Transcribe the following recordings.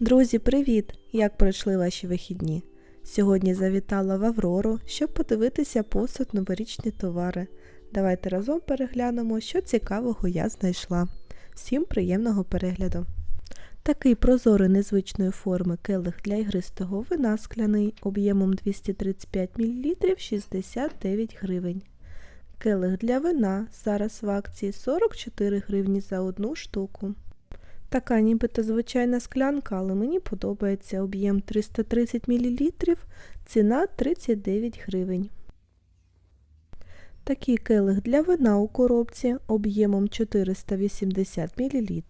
Друзі, привіт! Як пройшли ваші вихідні? Сьогодні завітала в Аврору, щоб подивитися посуд новорічні товари. Давайте разом переглянемо, що цікавого я знайшла. Всім приємного перегляду! Такий прозорий незвичної форми келих для ігристого вина скляний об'ємом 235 мл 69 гривень. Келих для вина зараз в акції 44 гривні за одну штуку. Така нібито звичайна склянка, але мені подобається об'єм 330 мл, ціна 39 гривень. Такий келих для вина у коробці об'ємом 480 мл.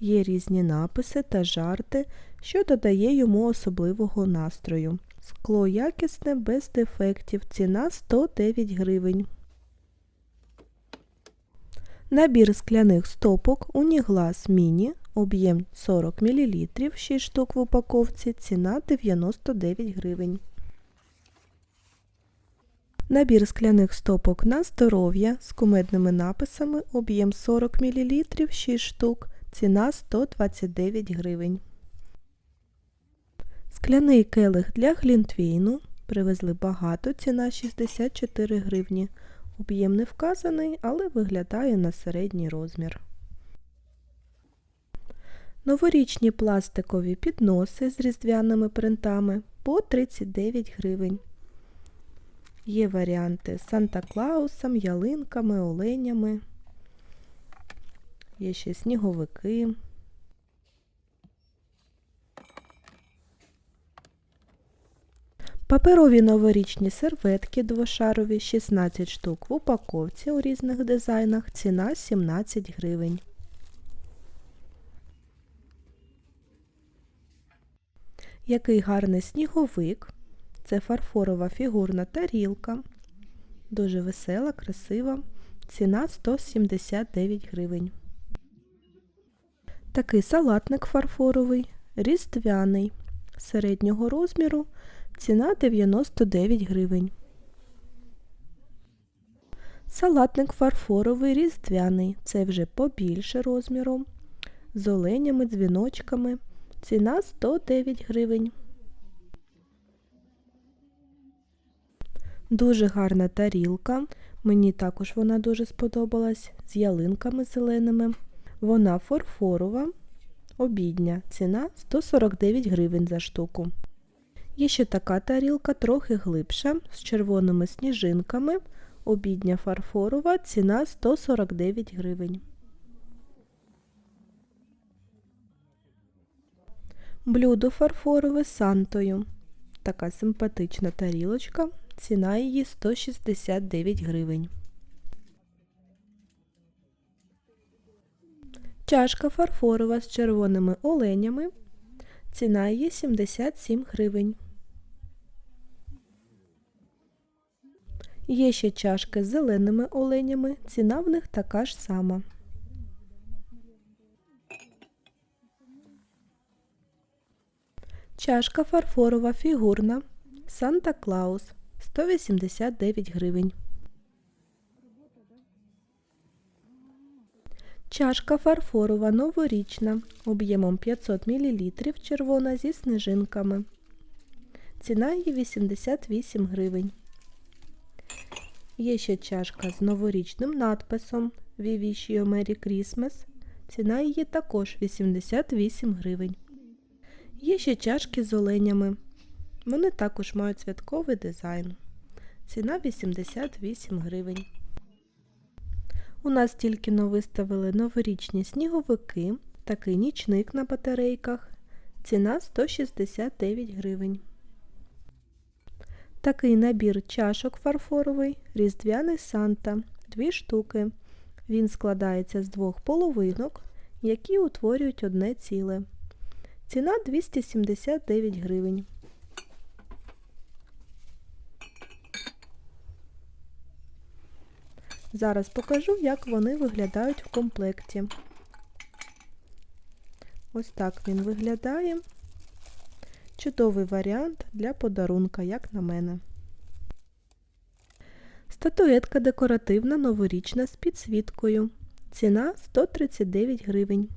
Є різні написи та жарти, що додає йому особливого настрою. Скло якісне, без дефектів, ціна 109 гривень. Набір скляних стопок Уніглас Міні, об'єм 40 мл, 6 штук в упаковці, ціна 99 гривень. Набір скляних стопок на здоров'я з кумедними написами, об'єм 40 мл, 6 штук, ціна 129 гривень. Скляний келих для глінтвейну. Привезли багато, ціна 64 гривні. Об'єм не вказаний, але виглядає на середній розмір. Новорічні пластикові підноси з різдвяними принтами по 39 гривень. Є варіанти з Санта-Клаусом, ялинками, оленями. Є ще сніговики. Паперові новорічні серветки двошарові 16 штук в упаковці у різних дизайнах, ціна 17 гривень. Який гарний сніговик. Це фарфорова фігурна тарілка. Дуже весела, красива. Ціна 179 гривень. Такий салатник фарфоровий, різдвяний, середнього розміру. Ціна 99 гривень. Салатник фарфоровий різдвяний. Це вже побільше розміром. З оленями, дзвіночками. Ціна 109 гривень. Дуже гарна тарілка. Мені також вона дуже сподобалась. З ялинками зеленими. Вона фарфорова, обідня. Ціна 149 гривень за штуку. Є ще така тарілка, трохи глибша, з червоними сніжинками. Обідня фарфорова, ціна 149 гривень. Блюдо фарфорове з сантою. Така симпатична тарілочка. Ціна її 169 гривень. Чашка фарфорова з червоними оленями. Ціна її 77 гривень. Є ще чашки з зеленими оленями, ціна в них така ж сама. Чашка фарфорова фігурна Санта Клаус 189 гривень. Чашка фарфорова новорічна об'ємом 500 мл червона зі снежинками. Ціна її 88 гривень. Є ще чашка з новорічним надписом We wish you Merry Christmas. Ціна її також 88 гривень. Є ще чашки з оленями. Вони також мають святковий дизайн. Ціна 88 гривень. У нас тільки но виставили новорічні сніговики, такий нічник на батарейках. Ціна 169 гривень. Такий набір чашок фарфоровий, різдвяний Санта, дві штуки. Він складається з двох половинок, які утворюють одне ціле. Ціна 279 гривень. Зараз покажу, як вони виглядають в комплекті. Ось так він виглядає. Чудовий варіант для подарунка, як на мене. Статуетка декоративна новорічна з підсвіткою. Ціна 139 гривень.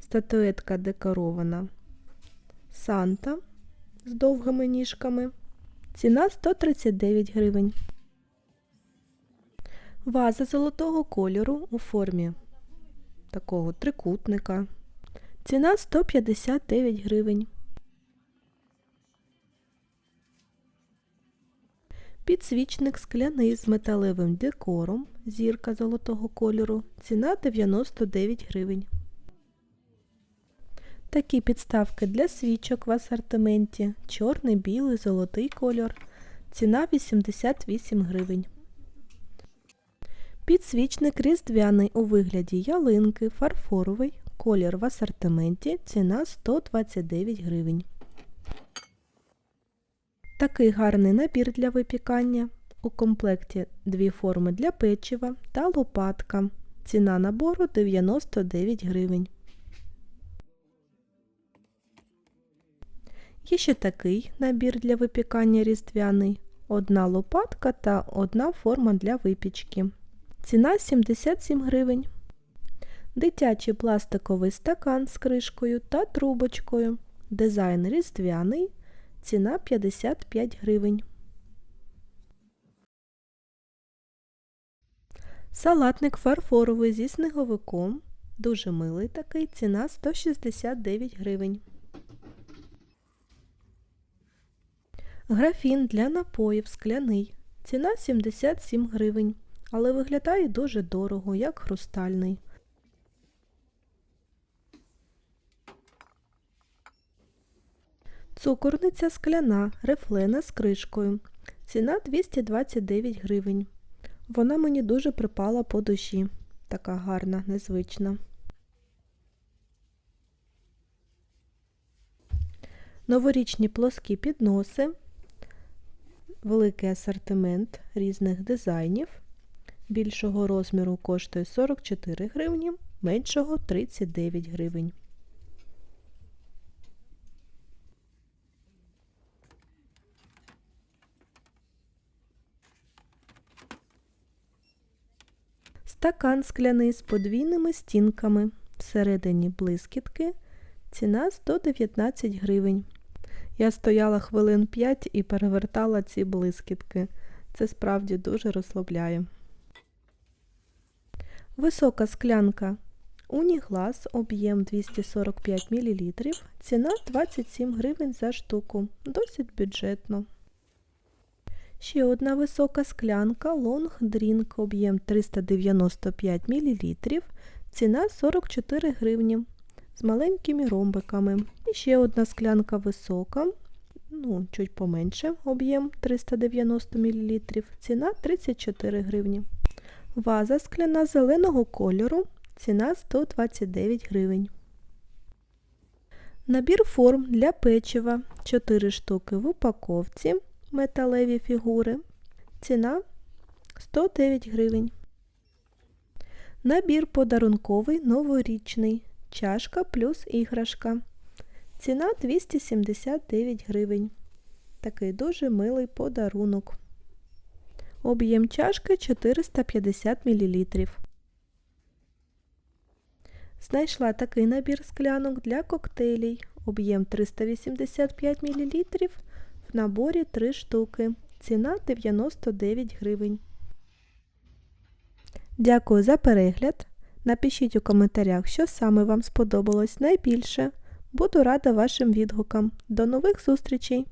Статуетка декорована Санта з довгими ніжками. Ціна 139 гривень. Ваза золотого кольору у формі такого трикутника. Ціна 159 гривень. Підсвічник скляний з металевим декором, зірка золотого кольору, ціна 99 гривень. Такі підставки для свічок в асортименті чорний, білий, золотий кольор, ціна 88 гривень. Підсвічник різдвяний у вигляді ялинки, фарфоровий, колір в асортименті, ціна 129 гривень. Такий гарний набір для випікання. У комплекті дві форми для печива та лопатка. Ціна набору 99 гривень. Є ще такий набір для випікання різдвяний. Одна лопатка та одна форма для випічки. Ціна 77 гривень. Дитячий пластиковий стакан з кришкою та трубочкою. Дизайн різдвяний. Ціна 55 гривень. Салатник фарфоровий зі сніговиком. Дуже милий такий. Ціна 169 гривень. Графін для напоїв скляний. Ціна 77 гривень, але виглядає дуже дорого, як хрустальний. Цукорниця скляна, рефлена з кришкою. Ціна 229 гривень. Вона мені дуже припала по душі. Така гарна, незвична. Новорічні плоскі підноси. Великий асортимент різних дизайнів. Більшого розміру коштує 44 гривні, меншого 39 гривень. Стакан скляний з подвійними стінками. Всередині блискітки. Ціна 119 гривень. Я стояла хвилин 5 і перевертала ці блискітки. Це справді дуже розслабляє. Висока склянка Уніглас, об'єм 245 мл, ціна 27 гривень за штуку, досить бюджетно. Ще одна висока склянка Long Drink, об'єм 395 мл, ціна 44 гривні з маленькими ромбиками. І ще одна склянка висока, ну, чуть поменше, об'єм 390 мл, ціна 34 гривні. Ваза скляна зеленого кольору, ціна 129 гривень. Набір форм для печива 4 штуки в упаковці, металеві фігури. Ціна 109 гривень. Набір подарунковий новорічний. Чашка плюс іграшка. Ціна 279 гривень. Такий дуже милий подарунок. Об'єм чашки 450 мл. Знайшла такий набір склянок для коктейлей. Об'єм 385 мл. Наборі 3 штуки. Ціна 99 гривень. Дякую за перегляд. Напишіть у коментарях, що саме вам сподобалось найбільше. Буду рада вашим відгукам. До нових зустрічей!